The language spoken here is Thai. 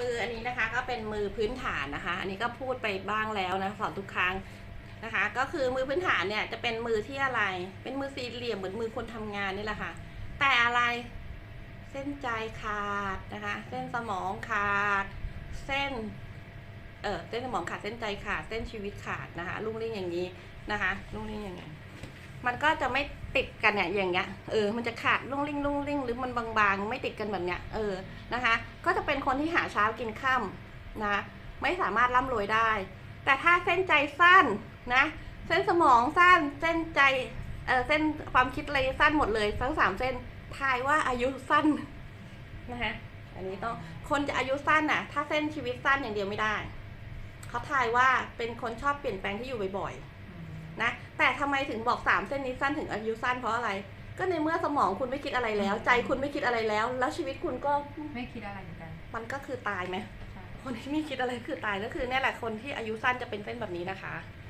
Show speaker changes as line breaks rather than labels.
มืออันนี้นะคะก็เป็นมือพื้นฐานนะคะ อันนี้ก็พูดไปบ้างแล้วนะสอนทุกครั้งนะคะ ก็คือมือพื้นฐานเนี่ยจะเป็นมือที่อะไร เป็นมือสี่เหลี่ยมเหมือนมือคนทำงานนี่แหละค่ะ แต่อะไรเส้นใจขาดนะคะ เส้นสมองขาด เส้นเออเส้นสมองขาดเส้นใจขาดเส้นชีวิตขาดนะคะลุ่งเร่งอย่างนี้นะคะลุ่งเร่งอย่างนี้ มันก็จะไม่ติดกันเนี่ยอย่างเงี้ยเออมันจะขาดลุ่งลิ่งลุ่งลิ่งหรือมันบางๆ ไม่ติดกันแบบเนี้ยเออนะคะ ก็จะเป็นคนที่หาเช้ากินค่ำนะไม่สามารถร่ำรวยได้ แต่ถ้าเส้นใจสั้นนะเส้นสมองสั้นเส้นใจเออเส้นความคิดอะไรสั้นหมดเลยทั้งสามเส้นทายว่าอายุสั้นนะคะอันนี้ต้องคนจะอายุสั้นน่ะ ถ้าเส้นชีวิตสั้นอย่างเดียวไม่ได้เขาทายว่าเป็นคนชอบเปลี่ยนแปลงที่อยู่บ่อยๆ นะแต่ทำไมถึงบอกสามเส้นนี้สั้นถึงอายุสั้นเพราะอะไร ก็ในเมื่อสมองคุณไม่คิดอะไรแล้ว ใจคุณไม่คิดอะไรแล้ว แล้วชีวิตคุณก็
ไม่คิดอะไรเหมือนกัน
มันก็คือตายไหม
ใช่
คนที่ไม่คิดอะไรคือตายก็คือเนี่ยแหละคนที่อายุสั้นจะเป็นเส้นแบบนี้นะคะ
อ